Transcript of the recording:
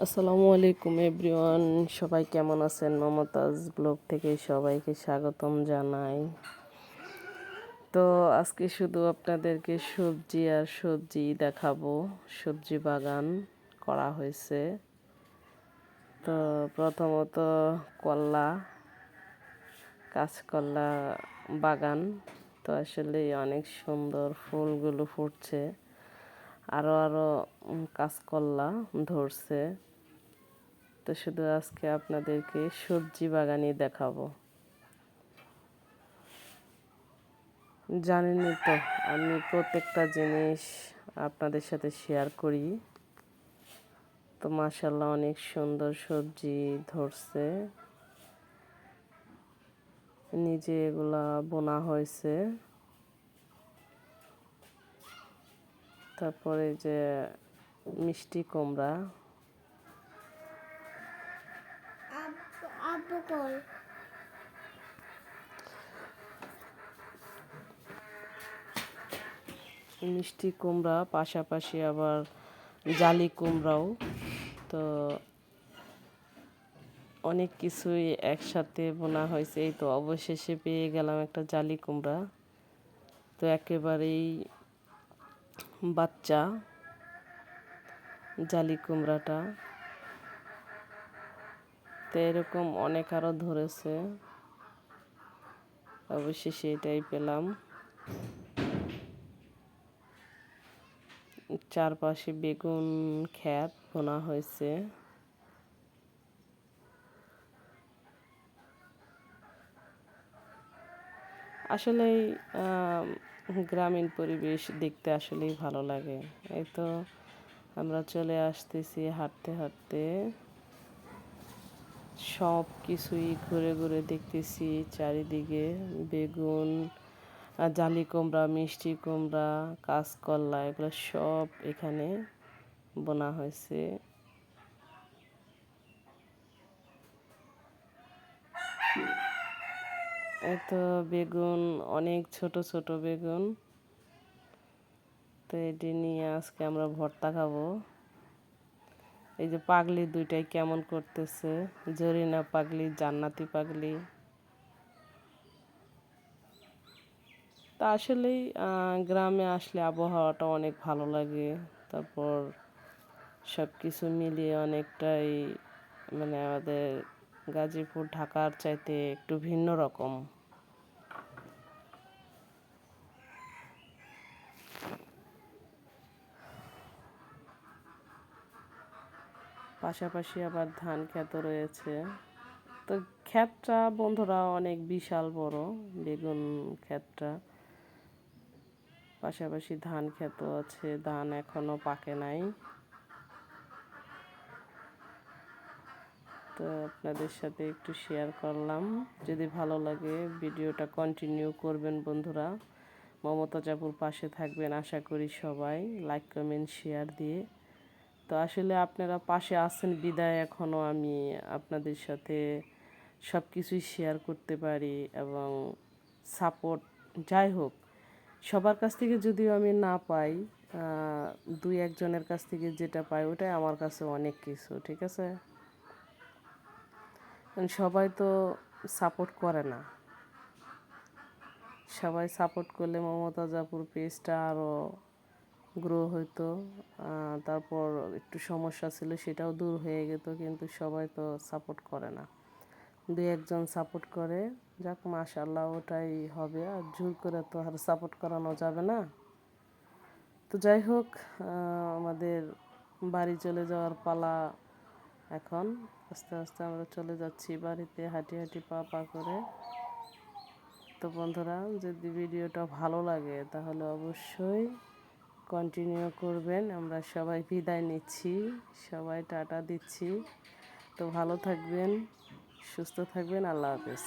আসসালামু আলাইকুম এভরিওয়ান, সবাই কেমন আছেন? মমতাজ ব্লগ থেকে সবাইকে স্বাগতম জানাই। তো আজকে শুধু আপনাদেরকে সবজি আর সবজি দেখাবো। সবজি বাগান করা হয়েছে। তো প্রথমত কল্লা কাঁচকল্লা বাগান। তো আসলে অনেক সুন্দর ফুলগুলো ফুটছে। আরও আরও কাঁচকল্লা ধরছে। তো শুধু আজকে আপনাদেরকে সবজি বাগানই দেখাবো। জানেনই তো, আমি প্রত্যেকটা জিনিস আপনাদের সাথে শেয়ার করি। তো মাসাল্লাহ অনেক সুন্দর সবজি ধরছে। নিজে এগুলা বোনা হয়েছে। তারপরে যে মিষ্টি কুমড়া। মিষ্টি কুমড়া পাশাপাশি আবার জালি কুমড়াও। তো অনেক কিছুই একসাথে বোনা হয়েছে। এই তো অবশেষে পেয়ে গেলাম একটা জালি কুমড়া। তো একেবারেই বাচ্চা, জালি কুমড়াটা। তো এরকম অনেক আরও ধরেছে। অবশেষে এটাই পেলাম। চারপাশে বেগুন খ্যাত বোনা হয়েছে। আসলেই গ্রামীণ পরিবেশ দেখতে আসলেই ভালো লাগে। এই তো আমরা চলে আসতেছি হাঁটতে হাঁটতে। সব কিছুই ঘুরে ঘুরে দেখতেছি চারিদিকে। বেগুন জালি কুমড়া, মিষ্টি কুমড়া কাঁচকল্লা এগুলো সব এখানে বোনা হয়েছে। এত বেগুন, অনেক ছোট ছোট বেগুন। তো এটি নিয়ে আজকে আমরা ভর্তা খাব। এই যে পাগলি দুইটাই কেমন করতেছে, জরিনা পাগলি, জান্নাতি পাগলি। তা আসলেই গ্রামে আসলে আবহাওয়াটা অনেক ভালো লাগে। তারপর সব কিছু মিলিয়ে অনেকটাই মানে আমাদের গাজীপুর, ঢাকার চাইতে একটু ভিন্ন রকম। পাশাপাশি আবার ধান ক্ষেত রয়েছে। তো ক্ষেতটা বন্ধুরা অনেক বিশাল বড়, বেগুন ক্ষেতটা। পাশাপাশি ধান ক্ষেত আছে, ধান এখনও পাকে নাই। তো আপনাদের সাথে একটু শেয়ার করলাম। যদি ভালো লাগে ভিডিওটা কন্টিনিউ করবেন বন্ধুরা। মমতা জাপুর পাশে থাকবেন আশা করি সবাই। লাইক কমেন্ট শেয়ার দিয়ে। তো আসলে আপনারা পাশে আছেন বিদায় এখনও আমি আপনাদের সাথে সব কিছুই শেয়ার করতে পারি এবং সাপোর্ট যাই হোক, সবার কাছ থেকে যদিও আমি না পাই দুই একজনের কাছ থেকে যেটা পাই ওটাই আমার কাছে অনেক কিছু, ঠিক আছে? সবাই তো সাপোর্ট করে না। সবাই সাপোর্ট করলে মমতা জাপুর পেজটা আরও গ্রো হইতো তারপর একটু সমস্যা ছিল সেটাও দূর হয়ে যেত কিন্তু সবাই তো সাপোর্ট করে না। দু একজন সাপোর্ট করে, যাক মাশাল্লাহ ওটাই হবে, আর জোর করে তো আর সাপোর্ট করানো যাবে না। তো যাই হোক আমাদের বাড়ি চলে যাওয়ার পালা এখন আস্তে আস্তে আমরা চলে যাচ্ছি বাড়িতে, হাঁটি হাঁটি পা পা করে। তো বন্ধুরা, যদি ভিডিওটা ভালো লাগে, তাহলে অবশ্যই কন্টিনিউ করবেন। আমরা সবাই বিদায় নিচ্ছি, সবাই টাটা দিচ্ছি। তো ভালো থাকবেন, সুস্থ থাকবেন, আল্লাহ হাফেজ।